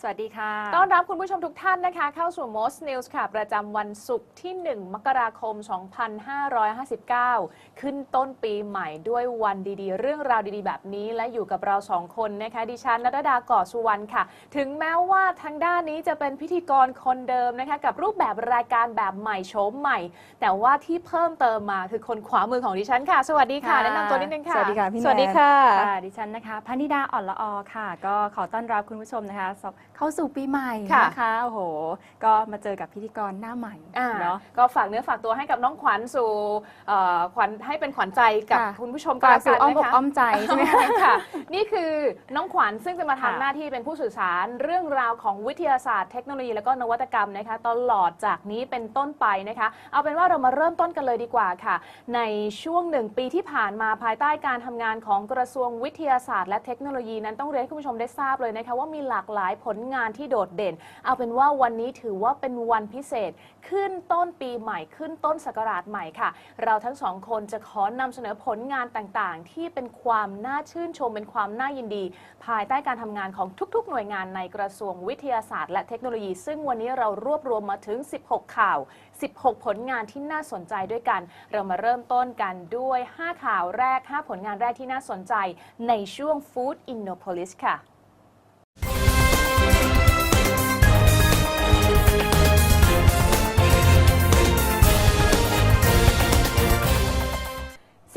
สวัสดีค่ะสวัสดีค่ะ ต้อนรับคุณผู้ชมทุกท่านนะคะ เข้าสู่ Most News ค่ะ ประจำวันศุกร์ที่ 1 มกราคม 2559 ขึ้นต้นปีใหม่ด้วยวันดีๆ เรื่องราวดีๆ แบบนี้และอยู่กับเราสองคนนะคะ ดิฉันนัทดาก่อสุวรรณค่ะ ถึงแม้ว่าทางด้านนี้จะเป็นพิธีกรคนเดิมนะคะ กับรูปแบบรายการแบบใหม่โฉมใหม่ แต่ว่าที่เพิ่มเติมมาคือคนขวามือของดิฉันค่ะ สวัสดีค่ะค่ะแนะนำตัวนิดนึงค่ะสวัสดีค่ะพี่สวัสดีแนนค่ะ ค่ะดิฉันนะคะพนิดาอ่อนละออค่ะ ก็ขอต้อนรับคุณผู้ชมนะคะสเข้าสู่ปีใหม่ค่ะนะคะโอ้โห ก็มาเจอกับพิธีกรหน้าใหม่อ่าเนาะก็ฝากเนื้อฝากตัวให้กับน้องขวัญสู่เอ่อขวัญให้เป็นขวัญใจกับค่ะคุณผู้ชมก็ฝากแล้วกัสู่นอ้อมนะอกคะอ้อมใจใช่ไหมคะค่ะนี่คือน้องขวัญซึ่งจะมาค่ะทำหน้าที่เป็นผู้สื่อสารเรื่องราวของวิทยาศาสตร์เทคโนโลยีและก็นวัตกรรมนะคะ ตลอดจากนี้เป็นต้นไปนะคะ เอาเป็นว่าเรามาเริ่มต้นกันเลยดีกว่าค่ะ ในช่วงหนึ่งปีที่ผ่านมาภายใต้การทำงานของกระทรวงวิทยาศาสตร์ และเทคโนโลยีนั้นต้องเรียนให้คุณผู้ชมได้ทราบเลยนะคะว่ามีหลากหลายผลงานงานที่โดดเด่น เอาเป็นว่าวันนี้ถือว่าเป็นวันพิเศษขึ้นต้นปีใหม่ขึ้นต้นศักราชใหม่ค่ะ เราทั้งสองคนจะขอนำเสนอผลงานต่างๆ ที่เป็นความน่าชื่นชมเป็นความน่ายินดี ภายใต้การทำงานของทุกๆ หน่วยงานในกระทรวงวิทยาศาสตร์และเทคโนโลยี ซึ่งวันนี้เรารวบรวมมาถึง 16 ข่าว 16 ผลงานที่น่าสนใจด้วยกัน เรามาเริ่มต้นกันด้วย 5 ข่าวแรก 5 ผลงานแรกที่น่าสนใจในช่วง Food Innopolis ค่ะ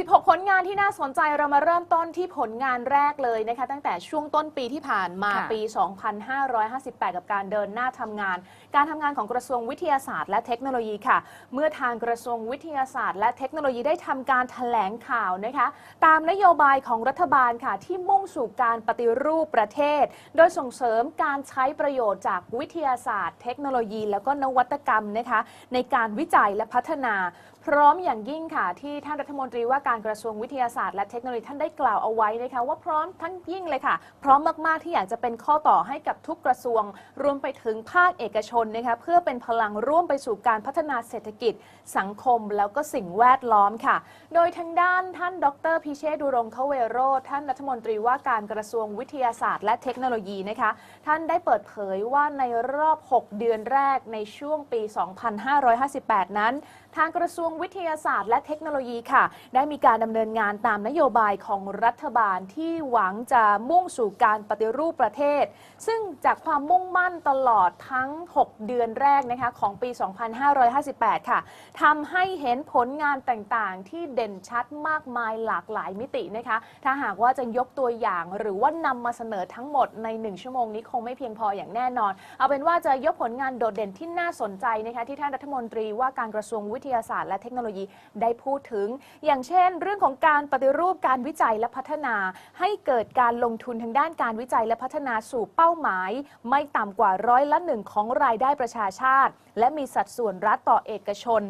16 ผลงานที่น่าสนใจเรามาเริ่มต้นที่ผลงานแรกเลยนะคะ ตั้งแต่ช่วงต้นปีที่ผ่านมาค่ะปี 2558 กับการเดินหน้าทำงาน การทำงานของกระทรวงวิทยาศาสตร์และเทคโนโลยีค่ะ เมื่อทางกระทรวงวิทยาศาสตร์ และเทคโนโลยีได้ทำการแถลงข่าวนะคะ ตามนโยบายของรัฐบาลค่ะ ที่มุ่งสู่การปฏิรูปประเทศ โดยส่งเสริมการใช้ประโยชน์จากวิทยาศาสตร์ เทคโนโลยี แล้วก็นวัตกรรมนะคะในการวิจัยและพัฒนา พร้อมอย่างยิ่งค่ะที่ท่านรัฐมนตรีว่าการกระทรวงวิทยาศาสตร์และเทคโนโลยีท่านได้กล่าวเอาไว้นะคะว่าพร้อมทั้งยิ่งเลยค่ะ พร้อมมากๆที่อยากจะเป็นข้อต่อให้กับทุกกระทรวง รวมไปถึงภาคเอกชนนะคะเพื่อเป็นพลังร่วมไปสู่การพัฒนาเศรษฐกิจ สังคมแล้วก็สิ่งแวดล้อมค่ะ โดยทางด้านท่านดรพิเชษดุรงคเวโรธท่านรัฐมนตรีว่าการกระทรวงวิทยาศาสตร์ และเทคโนโลยีนะคะท่านได้เปิดเผยว่าในรอบ 6 เดือนแรกในช่วงปี 2558 นั้น ทางกระทรวงวิทยาศาสตร์และเทคโนโลยีค่ะ ได้มีการดำเนินงานตามนโยบายของรัฐบาลที่หวังจะมุ่งสู่การปฏิรูปประเทศ ซึ่งจากความมุ่งมั่นตลอดทั้ง 6 เดือนแรกนะคะของปี 2558 ค่ะทำให้เห็นผลงานต่างๆ ที่เด่นชัดมากมายหลากหลายมิตินะคะ ถ้าหากว่าจะยกตัวอย่างหรือว่านำมาเสนอทั้งหมดใน 1 ชั่วโมงนี้คงไม่เพียงพออย่างแน่นอน เอาเป็นว่าจะยกผลงานโดดเด่นที่น่าสนใจนะคะที่ท่านรัฐมนตรีว่าการกระทรวงวิทยาศาสตร์และเทคโนโลยีได้พูดถึง อย่างเช่น เรื่องของการปฏิรูปการวิจัยและพัฒนา ให้เกิดการลงทุนทางด้านการวิจัยและพัฒนาสู่เป้าหมาย ไม่ต่ำกว่าร้อยละหนึ่งของรายได้ประชาชาติ และมีสัดส่วนรัฐต่อเอกชน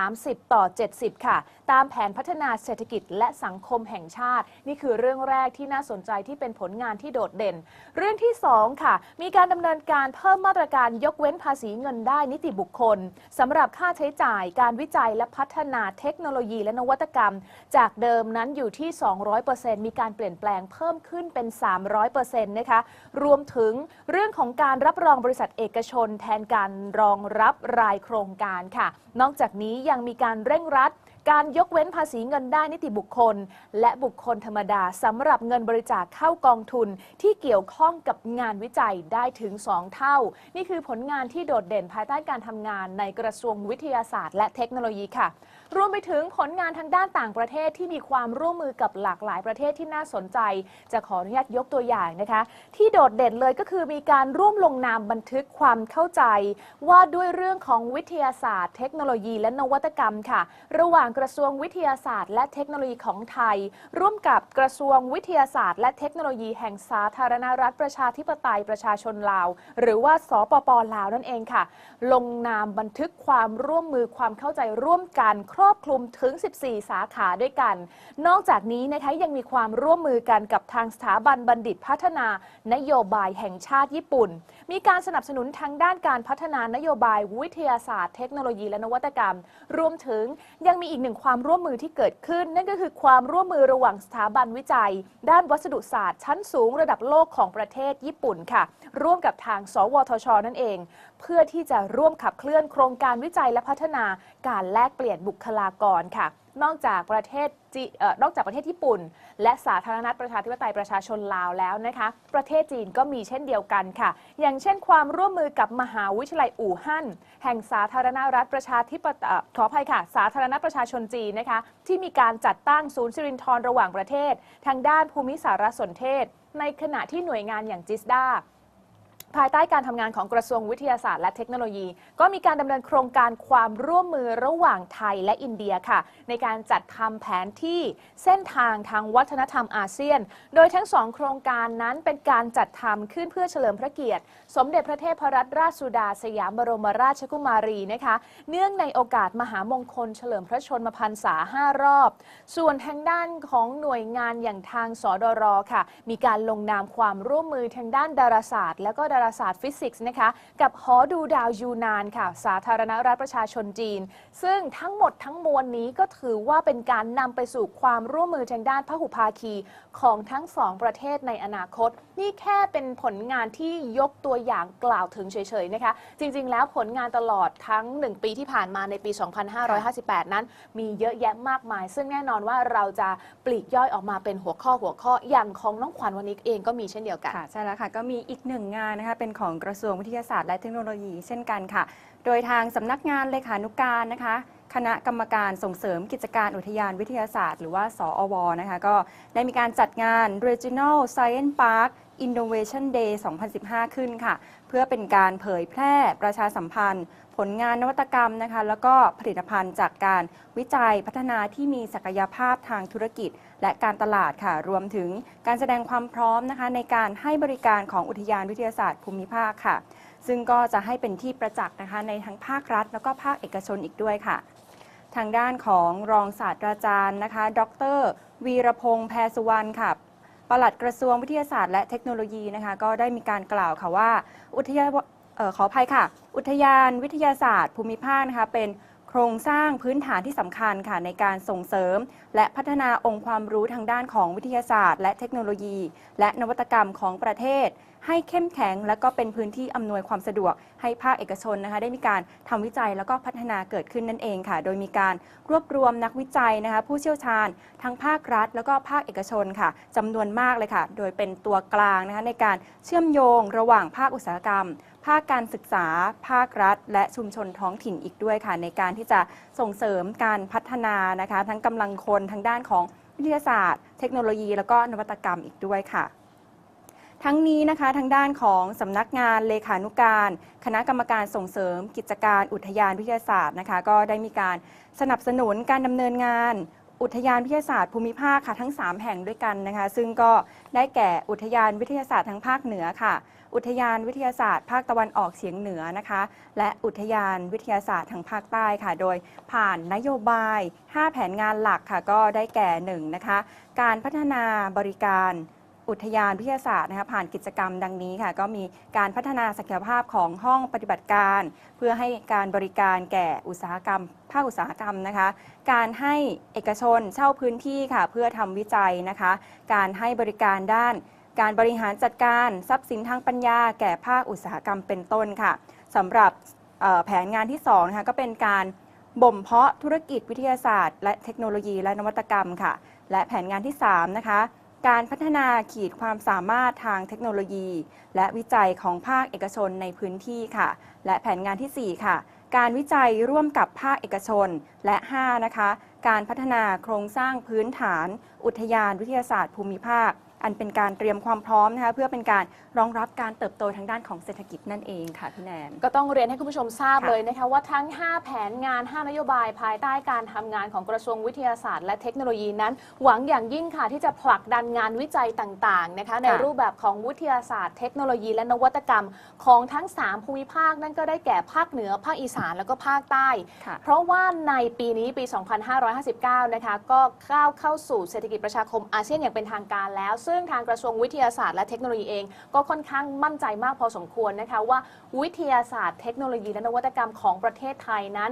30 ต่อ 70 ค่ะ ตามแผนพัฒนาเศรษฐกิจและสังคมแห่งชาติ นี่คือเรื่องแรกที่น่าสนใจที่เป็นผลงานที่โดดเด่น เรื่องที่ 2 ค่ะ มีการดำเนินการเพิ่มมาตรการยกเว้นภาษีเงินได้นิติบุคคลสำหรับค่าใช้จ่ายการวิจัยและพัฒนาเทคโนโลยีและนวัตกรรม จากเดิมนั้นอยู่ที่ 200%มีการเปลี่ยนแปลงเพิ่มขึ้นเป็น 300%นะคะรวมถึงเรื่องของการรับรองบริษัทเอกชน แทนการรองรับรายโครงการค่ะ นอกจากนี้ยังมีการเร่งรัด การยกเว้นภาษีเงินได้นิติบุคคล และบุคคลธรรมดาสำหรับเงินบริจาคเข้ากองทุนที่เกี่ยวข้องกับงานวิจัยได้ถึง 2 เท่า นี่คือผลงานที่โดดเด่นภายใต้การทำงานในกระทรวงวิทยาศาสตร์ และเทคโนโลยีค่ะ รวมไปถึงผลงานทางด้านต่างประเทศที่มีความร่วมมือกับหลากหลายประเทศที่น่าสนใจ จะขออนุญาตยกตัวอย่างนะคะ ที่โดดเด่นเลยก็คือมีการร่วมลงนามบันทึกความเข้าใจ ว่าด้วยเรื่องของวิทยาศาสตร์ เทคโนโลยีและนวัตกรรมค่ะ ระหว่างกระทรวงวิทยาศาสตร์ และเทคโนโลยีของไทย ร่วมกับกระทรวงวิทยาศาสตร์ และเทคโนโลยีแห่งสาธารณรัฐประชาธิปไตยประชาชนลาว หรือว่าสปปลาวนั่นเองค่ะ ลงนามบันทึกความร่วมมือความเข้าใจร่วมกันครอบรอบคลุมถึง 14 สาขาด้วยกัน นอกจากนี้นะคะยังมีความร่วมมือกันกับทางสถาบันบัณฑิตพัฒนานโยบายแห่งชาติญี่ปุ่น มีการสนับสนุนทางด้านการพัฒนานโยบายวิทยาศาสตร์ เทคโนโลยีและนวัตกรรม รวมถึงยังมีอีกหนึ่งความร่วมมือที่เกิดขึ้น นั่นก็คือความร่วมมือระหว่างสถาบันวิจัย ด้านวัสดุศาสตร์ ชั้นสูงระดับโลกของประเทศญี่ปุ่นค่ะ ร่วมกับทาง สวทช นั่นเอง เพื่อที่จะร่วมขับเคลื่อนโครงการวิจัยและพัฒนาการแลกเปลี่ยนบุคลากรค่ะ นอกจากประเทศจีนอกจากประเทศญี่ปุ่น และสาธารณรัฐประชาธิปไตยประชาชนลาวแล้วนะคะ ประเทศจีนก็มีเช่นเดียวกันค่ะ อย่างเช่นความร่วมมือกับมหาวิทยาลัยอู่ฮั่นแห่งสาธารณรัฐประชาธิปไตยขออภัยค่ะ สาธารณรัฐประชาชนจีนนะคะที่มีการจัดตั้งศูนย์สิรินทรระหว่างประเทศ ทางด้านภูมิสารสนเทศ ในขณะที่หน่วยงานอย่างจิสดา ภายใต้การทำงานของกระทรวงวิทยาศาสตร์และเทคโนโลยี ก็มีการดำเนินโครงการความร่วมมือระหว่างไทยและอินเดียค่ะ ในการจัดทำแผนที่เส้นทางทางวัฒนธรรมอาเซียน โดยทั้งสองโครงการนั้นเป็นการจัดทำขึ้นเพื่อเฉลิมพระเกียรติ สมเด็จพระเทพรัตนราชสุดาสยามบรมราชกุมารีนะคะ เนื่องในโอกาสมหามงคล เฉลิมพระชนมพรรษา5รอบ ส่วนทางด้านของหน่วยงานอย่างทางสดรค่ะ มีการลงนามความร่วมมือทางด้านดาราศาสตร์ และก็ดาราศาสตร์ฟิสิกส์นะคะ กับหอดูดาวยูนานค่ะ สาธารณรัฐประชาชนจีน ซึ่งทั้งหมดทั้งมวลนี้ก็ถือว่าเป็นการนำไปสู่ความร่วมมือทางด้านพหุภาคีของทั้งสองประเทศในอนาคตนี่แค่เป็นผลงานที่ยกตัวอย่างกล่าวถึงเฉยๆนะคะ จริงๆ แล้วผลงานตลอดทั้ง 1 ปีที่ผ่านมาในปี 2558 นั้น มีเยอะแยะมากมาย ซึ่งแน่นอนว่าเราจะปลีกย่อยออกมาเป็นหัวข้อหัวข้ออย่างของน้องขวัญวันนี้เองก็มีเช่นเดียวกัน ค่ะใช่แล้วค่ะ ก็มีอีกหนึ่งงานนะคะ เป็นของกระทรวงวิทยาศาสตร์และเทคโนโลยีเช่นกันค่ะ โดยทางสำนักงานเลขานุการนะคะคณะกรรมการส่งเสริมกิจการอุทยานวิทยาศาสตร์ หรือว่า สอวนะคะ ก็ได้มีการจัดงาน Regional Science Park Innovation Day 2015 ขึ้นค่ะ เพื่อเป็นการเผยแพร่ประชาสัมพันธ์ ผลงานนวัตกรรมนะคะ แล้วก็ผลิตภัณฑ์จากการวิจัยพัฒนาที่มีศักยภาพทางธุรกิจ และการตลาดค่ะ รวมถึงการแสดงความพร้อมนะคะ ในการให้บริการของอุทยานวิทยาศาสตร์ภูมิภาคค่ะ ซึ่งก็จะให้เป็นที่ประจักษ์นะคะในทั้งภาครัฐ แล้วก็ภาคเอกชนอีกด้วยค่ะทางด้านของรองศาสตราจารย์นะคะ ดร วีรพงษ์แพรสุวรรณค่ะ ปลัดกระทรวงวิทยาศาสตร์และเทคโนโลยีนะคะก็ได้มีการกล่าวค่ะว่าอุทยานขออภัยค่ะ อุทยานวิทยาศาสตร์ภูมิภาคนะคะเป็น ครงสร้างพื้นฐานที่สำคัญค่ะในการส่งเสริม และพัฒนาองค์ความรู้ทางด้านของวิทยาศาสตร์ และเทคโนโลยี และนวัตกรรมของประเทศ ให้เข้มแข็ง และก็เป็นพื้นที่อำนวยความสะดวก ให้ภาคเอกชนนะคะได้มีการทำวิจัยแล้วก็พัฒนาเกิดขึ้นนั่นเองค่ะ โดยมีการรวบรวมนักวิจัยนะคะผู้เชี่ยวชาญ ทั้งภาครัฐ แล้วก็ภาคเอกชนค่ะจำนวนมากเลยค่ะ โดยเป็นตัวกลางนะคะในการเชื่อมโยงระหว่างภาคอุตสาหกรรม ภาคการศึกษา ภาครัฐ และชุมชนท้องถิ่นอีกด้วยค่ะ ในการที่จะส่งเสริมการพัฒนานะคะ ทั้งกำลังคนทางด้านของวิทยาศาสตร์ เทคโนโลยี แล้วก็นวัตกรรมอีกด้วยค่ะทั้งนี้นะคะทางด้านของสำนักงานเลขานุการ คณะกรรมการส่งเสริม กิจการอุทยานวิทยาศาสตร์นะคะ ก็ได้มีการสนับสนุนการดำเนินงาน อุทยานวิทยาศาสตร์ภูมิภาคค่ะทั้ง 3 แห่งด้วยกันนะคะ ซึ่งก็ได้แก่อุทยานวิทยาศาสตร์ทางภาคเหนือค่ะ อุทยานวิทยาศาสตร์ภาคตะวันออกเฉียงเหนือนะคะ และอุทยานวิทยาศาสตร์ทางภาคใต้ค่ะ โดยผ่านนโยบาย 5 แผนงานหลักค่ะ ก็ได้แก่1นะคะ การพัฒนาบริการอุทยานวิทยาศาสตร์นะคะผ่านกิจกรรมดังนี้ค่ะ ก็มีการพัฒนาศักยภาพของห้องปฏิบัติการ เพื่อให้การบริการแก่อุตสาหกรรมภาคอุตสาหกรรมนะคะ การให้เอกชนเช่าพื้นที่ค่ะ เพื่อทำวิจัยนะคะ การให้บริการด้าน การบริหารจัดการทรัพย์สินทางปัญญา แก่ภาคอุตสาหกรรมเป็นต้นค่ะสำหรับแผนงานที่2นะคะก็เป็นการบ่มเพาะธุรกิจวิทยาศาสตร์ และเทคโนโลยีและนวัตกรรมค่ะ และแผนงานที่3นะคะการพัฒนาขีดความสามารถทางเทคโนโลยี และวิจัยของภาคเอกชนในพื้นที่ค่ะ และแผนงานทีสี่4 ค่ะ การวิจัยร่วมกับภาคเอกชนและ 5 นะคะ การพัฒนาโครงสร้างพื้นฐาน อุทยานวิทยาศาสตร์ภูมิภาค อันเป็นการเตรียมความพร้อมนะคะเพื่อเป็นการรองรับการเติบโตทางด้านของเศรษฐกิจนั่นเองค่ะพี่แนน ก็ต้องเรียนให้คุณผู้ชมทราบค่ะเลยนะคะว่าทั้ง 5 แผนงาน 5 นโยบายภายใต้การทำงานของกระทรวงวิทยาศาสตร์ และเทคโนโลยีนั้น หวังอย่างยิ่งค่ะที่จะผลักดันงานวิจัยต่างๆนะคะในรูปแบบของวิทยาศาสตร์ เทคโนโลยี และนวัตกรรมของทั้ง 3 ภูมิภาคนั่นก็ได้แก่ภาคเหนือภาคอีสานแล้วก็ภาคใต้ ค่ะ เพราะว่าในปีนี้ปี 2559 นะคะก็ก้าวเข้าสู่เศรษฐกิจประชาคมอาเซียนอย่างเป็นทางการแล้วซึ่งทางกระทรวงวิทยาศาสตร์และเทคโนโลยีเอง ก็ค่อนข้างมั่นใจมากพอสมควรนะคะว่าวิทยาศาสตร์เทคโนโลยีและนวัตกรรมของประเทศไทยนั้น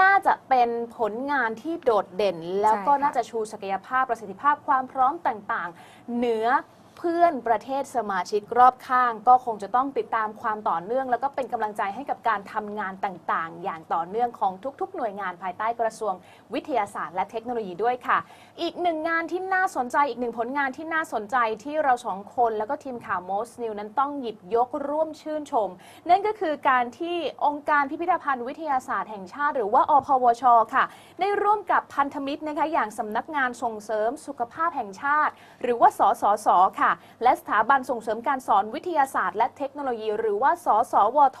น่าจะเป็นผลงานที่โดดเด่น แล้วก็ใช่ค่ะน่าจะชูศักยภาพประสิทธิภาพความพร้อมต่าง ๆ เหนือ เพื่อนประเทศสมาชิกรอบข้าง ก็คงจะต้องติดตามความต่อเนื่อง แล้วก็เป็นกำลังใจให้กับการทำงานต่างๆ อย่างต่อเนื่องของทุกๆ หน่วยงานภายใต้กระทรวงวิทยาศาสตร์และเทคโนโลยีด้วยค่ะ อีกหนึ่งงานที่น่าสนใจอีกหนึ่งผลงานที่น่าสนใจที่เราสองคน แล้วก็ทีมข่าว Most New นั้นต้องหยิบยกร่วมชื่นชม นั่นก็คือการที่องค์การพิพิธภัณฑ์วิทยาศาสตร์แห่งชาติ หรือว่าอพวช ค่ะ ได้ร่วมกับพันธมิตรนะคะอย่างสำนักงานส่งเสริมสุขภาพแห่งชาติ หรือว่าสสสค่ะและสถาบันส่งเสริมการสอนวิทยาศาสตร์ และเทคโนโลยี หรือว่า สสวท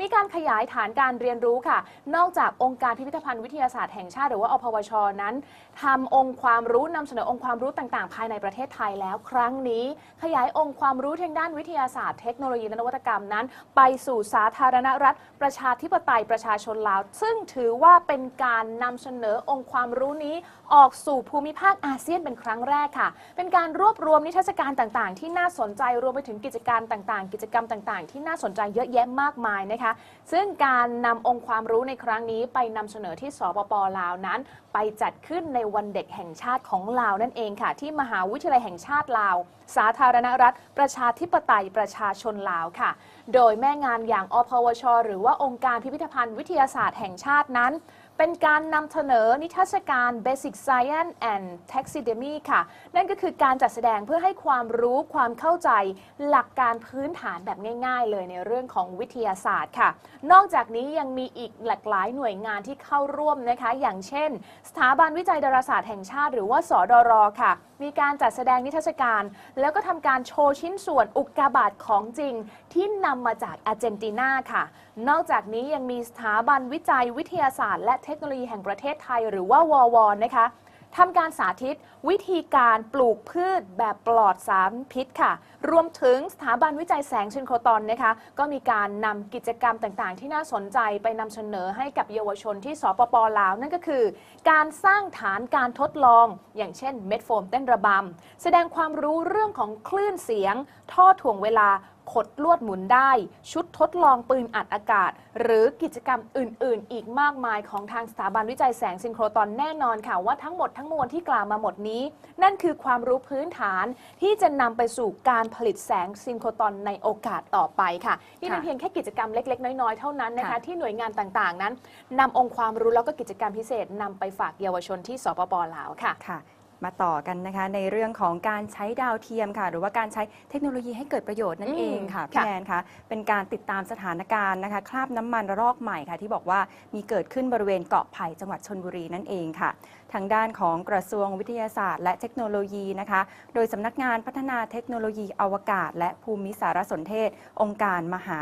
มีการขยายฐานการเรียนรู้ค่ะ นอกจากองค์การพิพิธภัณฑ์วิทยาศาสตร์แห่งชาติหรือว่าอพวชนั้นทำองค์ความรู้นำเสนอองค์ความรู้ต่างๆ ภายในประเทศไทยแล้ว ครั้งนี้ ขยายองค์ความรู้ทางด้านวิทยาศาสตร์ เทคโนโลยีและนวัตกรรมนั้น ไปสู่สาธารณรัฐ ประชาธิปไตยประชาชนลาว ซึ่งถือว่าเป็นการนำเสนอองค์ความรู้นี้ ออกสู่ภูมิภาคอาเซียนเป็นครั้งแรกค่ะ เป็นการรวบรวมนิทรรศการต่างๆ ที่น่าสนใจรวมไปถึงกิจการต่างๆ กิจกรรมต่างๆ ที่น่าสนใจเยอะแยะมากมายนะคะ ซึ่งการนำองค์ความรู้ในครั้งนี้ไปนำเสนอที่สปปลาวนั้น ไปจัดขึ้นในวันเด็กแห่งชาติของลาวนั่นเองค่ะ ที่มหาวิทยาลัยแห่งชาติลาว สาธารณรัฐ ประชาธิปไตยประชาชนลาวค่ะ โดยแม่งานอย่างอพวช หรือว่าองค์การพิพิธภัณฑ์วิทยาศาสตร์แห่งชาตินั้น เป็นการนำเสนอนิทรรศการ Basic Science and Taxidermy ค่ะ นั่นก็คือการจัดแสดงเพื่อให้ความรู้ความเข้าใจหลักการพื้นฐานแบบง่ายๆ เลยในเรื่องของวิทยาศาสตร์ค่ะ นอกจากนี้ยังมีอีกหลากหลายหน่วยงานที่เข้าร่วมนะคะ อย่างเช่น สถาบันวิจัยดาราศาสตร์แห่งชาติ หรือว่าสดรค่ะ มีการจัดแสดงนิทรรศการ แล้วก็ทำการโชว์ชิ้นส่วนอุกกาบาตของจริง ที่นำมาจากอาร์เจนตินาค่ะ นอกจากนี้ยังมีสถาบันวิจัยวิทยาศาสตร์ และเทคโนโลยีแห่งประเทศไทย หรือว่าววนะคะ ทำการสาธิต วิธีการปลูกพืชแบบปลอดสารพิษค่ะ รวมถึงสถาบันวิจัยแสงซินโครตอนนะคะ ก็มีการนำกิจกรรมต่างๆ ที่น่าสนใจไปนำเสนอให้กับเยาวชนที่สปปลาว นั่นก็คือ การสร้างฐานการทดลอง อย่างเช่นเม็ดโฟมเต้นระบำแสดงความรู้เรื่องของคลื่นเสียง ท่อถ่วงเวลา ขดลวดหมุนได้ ชุดทดลองปืนอัดอากาศ หรือกิจกรรมอื่น ๆ อีกมากมายของทางสถาบันวิจัยแสงซินโครตอนแน่นอนค่ะว่าทั้งหมดทั้งมวลที่กล่าวมาหมดนี้ นั่นคือความรู้พื้นฐานที่จะนำไปสู่การผลิตแสงซินโครตอนในโอกาสต่อไปค่ะนี่เป็นค่ะเพียงแค่กิจกรรมเล็ก ๆ น้อย ๆ เท่านั้นนะคะค่ะที่หน่วยงานต่าง ๆ นั้นนำองค์ความรู้แล้วก็กิจกรรมพิเศษนำไปฝากเยาวชนที่สปปลาวค่ะค่ะ มาต่อกันนะคะในเรื่องของการใช้ดาวเทียมค่ะ หรือว่าการใช้เทคโนโลยีให้เกิดประโยชน์นั่นอืมเองค่ะค่ะพี่แนนคะเป็นการติดตามสถานการณ์นะคะคราบน้ำมันระลอกใหม่ค่ะ ที่บอกว่ามีเกิดขึ้นบริเวณเกาะไผ่จังหวัดชนบุรีนั่นเองค่ะ ทางด้านของกระทรวงวิทยาศาสตร์ และเทคโนโลยีนะคะ โดยสำนักงานพัฒนาเทคโนโลยีอวกาศ และภูมิสารสนเทศ องค์การมหา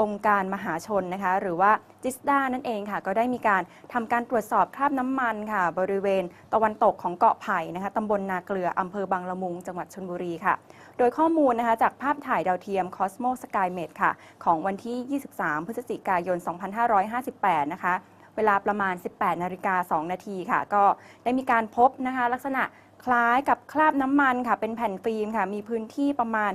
องค์การมหาชนนะคะ หรือว่าจิสดานั่นเองค่ะ ก็ได้มีการทำการตรวจสอบคราบน้ำมันค่ะ บริเวณตะวันตกของเกาะไผ่นะคะตำบลนาเกลืออำเภอบางละมุง จังหวัดชนบุรีค่ะ โดยข้อมูลนะคะจากภาพถ่ายดาวเทียม Cosmo SkyMet ค่ะ ของวันที่ 23 พฤศจิกายน 2558 นะคะเวลาประมาณ 18 นาฬิกา 2 นาทีค่ะ ก็ได้มีการพบนะคะ ลักษณะ คล้ายกับคราบน้ำมันค่ะ เป็นแผ่นฟิล์มค่ะ มีพื้นที่ประมาณ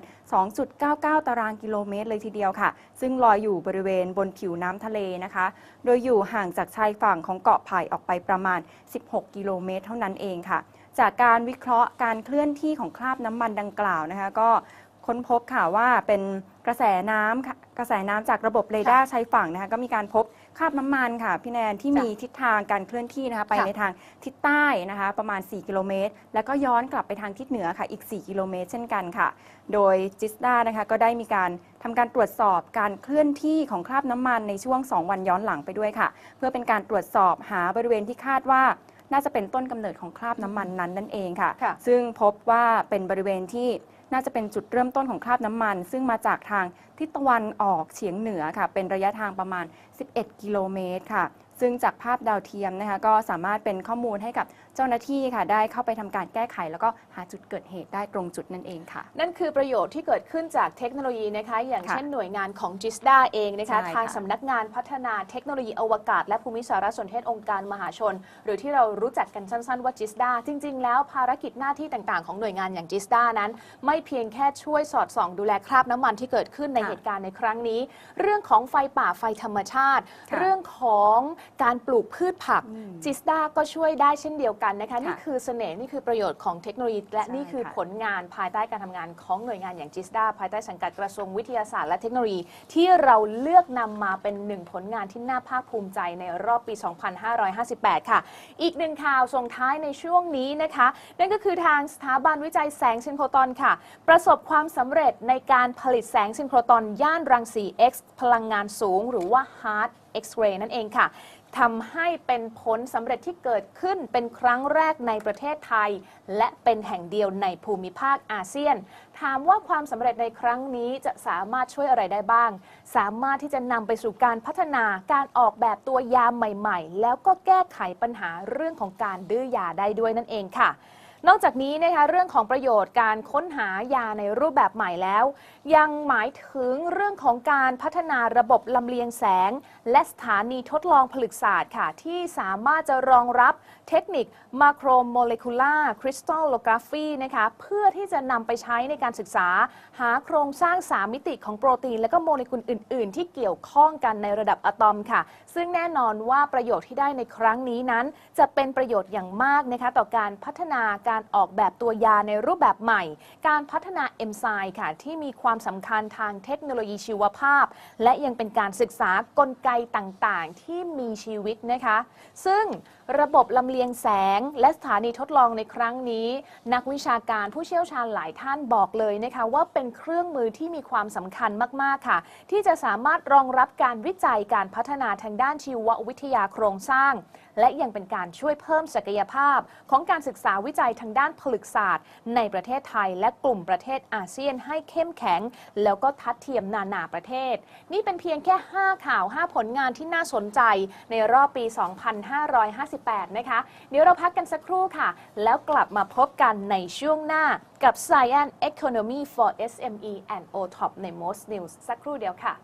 2.99 ตารางกิโลเมตรเลยทีเดียวค่ะ ซึ่งลอยอยู่บริเวณบนผิวน้ำทะเลนะคะ โดยอยู่ห่างจากชายฝั่งของเกาะไผ่ออกไปประมาณ 16 กิโลเมตร เท่านั้นเองค่ะ จากการวิเคราะห์การเคลื่อนที่ของคราบน้ำมันดังกล่าวนะคะ ก็ค้นพบค่ะว่าเป็นกระแสน้ำค่ะกระแสน้ำจากระบบเรดาร์ชายฝั่งนะคะ ก็มีการพบ คราบน้ำมันค่ะพี่แนนที่จ้ะมีทิศทางการเคลื่อนที่นะคะไปค่ะในทางทิศใต้นะคะประมาณ 4 กิโลเมตร แล้วก็ย้อนกลับไปทางทิศเหนือค่ะอีก 4 กิโลเมตร เช่นกันค่ะ โดยจิสดานะคะก็ได้มีการทำการตรวจสอบการเคลื่อนที่ของคราบน้ำมันในช่วง 2 วันย้อนหลังไปด้วยค่ะ เพื่อเป็นการตรวจสอบหาบริเวณที่คาดว่าน่าจะเป็นต้นกำเนิดของคราบน้ำมันนั้นนั่นเองค่ะค่ะซึ่งพบว่าเป็นบริเวณที่ น่าจะเป็นจุดเริ่มต้นของคราบน้ำมัน ซึ่งมาจากทางทิศตะวันออกเฉียงเหนือค่ะ เป็นระยะทางประมาณ 11 กิโลเมตรค่ะ ซึ่งจากภาพดาวเทียมนะคะก็สามารถเป็นข้อมูลให้กับ เจ้าหน้าที่ค่ะได้เข้าไปทำการแก้ไข แล้วก็หาจุดเกิดเหตุได้ตรงจุดนั่นเองค่ะ นั่นคือประโยชน์ที่เกิดขึ้นจากเทคโนโลยีนะคะ อย่างค่ะเช่นหน่วยงานของ JISDA เองนะคะใช่ค่ะทางสำนักงานพัฒนาเทคโนโลยีอวกาศ และภูมิสารสนเทศองค์การมหาชน หรือที่เรารู้จักกันสั้น ๆ ว่า JISDA จริง ๆ แล้วภารกิจหน้าที่ต่างๆ ของหน่วยงานอย่าง JISDA นั้น ไม่เพียงแค่ช่วยสอดส่อง ดูแลคราบน้ำมันที่เกิดขึ้นในค่ะเหตุการณ์ในครั้งนี้ เรื่องของไฟป่าไฟธรรมชาติค่ะเรื่องของการปลูกพืชผักอืมจิสดาก็ช่วยได้เช่นเดียวกันนะคะค่ะนี่คือเสน่ห์นี่คือประโยชน์ของเทคโนโลยี และใช่นี่คือค่ะผลงานภายใต้การทำงานของหน่วยงานอย่างจิสดาภายใต้สังกัดกระทรวงวิทยาศาสตร์และเทคโนโลยี ที่เราเลือกนำมาเป็นหนึ่งผลงานที่น่าภาคภูมิใจในรอบปี 2558 ค่ะ อีกหนึ่งข่าวส่งท้ายในช่วงนี้นะคะ นั่นก็คือทางสถาบันวิจัยแสงซินโครตอนค่ะ ประสบความสำเร็จในการผลิตแสงซินโครตอนย่านรังสี X พลังงานสูง หรือว่า Hard X-ray นั่นเองค่ะ ทำให้เป็นผลสำเร็จที่เกิดขึ้นเป็นครั้งแรกในประเทศไทย และเป็นแห่งเดียวในภูมิภาคอาเซียน ถามว่าความสำเร็จในครั้งนี้จะสามารถช่วยอะไรได้บ้าง สามารถที่จะนำไปสู่การพัฒนาการออกแบบตัวยาใหม่ ๆ แล้วก็แก้ไขปัญหาเรื่องของการดื้อยาได้ด้วยนั่นเองค่ะ นอกจากนี้นะคะเรื่องของประโยชน์การค้นหายาในรูปแบบใหม่แล้ว ยังหมายถึงเรื่องของการพัฒนาระบบลำเลียงแสง และสถานีทดลองผลึกศาสตร์ค่ะ ที่สามารถจะรองรับเทคนิคมาโครโมเลกุลาร์คริสตัลโลกราฟีนะคะเพื่อที่จะนำไปใช้ในการศึกษา หาโครงสร้าง 3 มิติของโปรตีน และก็โมเลกุลอื่น ๆ ที่เกี่ยวข้องกันในระดับอะตอมค่ะ ซึ่งแน่นอนว่าประโยชน์ที่ได้ในครั้งนี้นั้น จะเป็นประโยชน์อย่างมากนะคะต่อการพัฒนาการออกแบบตัวยาในรูปแบบใหม่ การพัฒนาเอนไซม์ค่ะที่มีความสำคัญทางเทคโนโลยีชีวภาพ และยังเป็นการศึกษากลไกต่างๆ ที่มีชีวิตนะคะ ซึ่ง ระบบลำเลียงแสง และสถานีทดลองในครั้งนี้ นักวิชาการผู้เชี่ยวชาญหลายท่านบอกเลยนะคะ ว่าเป็นเครื่องมือที่มีความสำคัญมาก ๆ ค่ะ ที่จะสามารถรองรับการวิจัยการพัฒนาทางด้านชีววิทยาโครงสร้าง และยังเป็นการช่วยเพิ่มศักยภาพ ของการศึกษาวิจัยทางด้านผลึกศาสตร์ ในประเทศไทยและกลุ่มประเทศอาเซียนให้เข้มแข็ง แล้วก็ทัดเทียมนานาประเทศ นี่เป็นเพียงแค่ 5 ข่าว 5 ผลงานที่น่าสนใจในรอบปี 2558 นะคะ เดี๋ยวเราพักกันสักครู่ค่ะ แล้วกลับมาพบกันในช่วงหน้ากับ Science Economy for SME and OTOP ใน Most News สักครู่เดียวค่ะ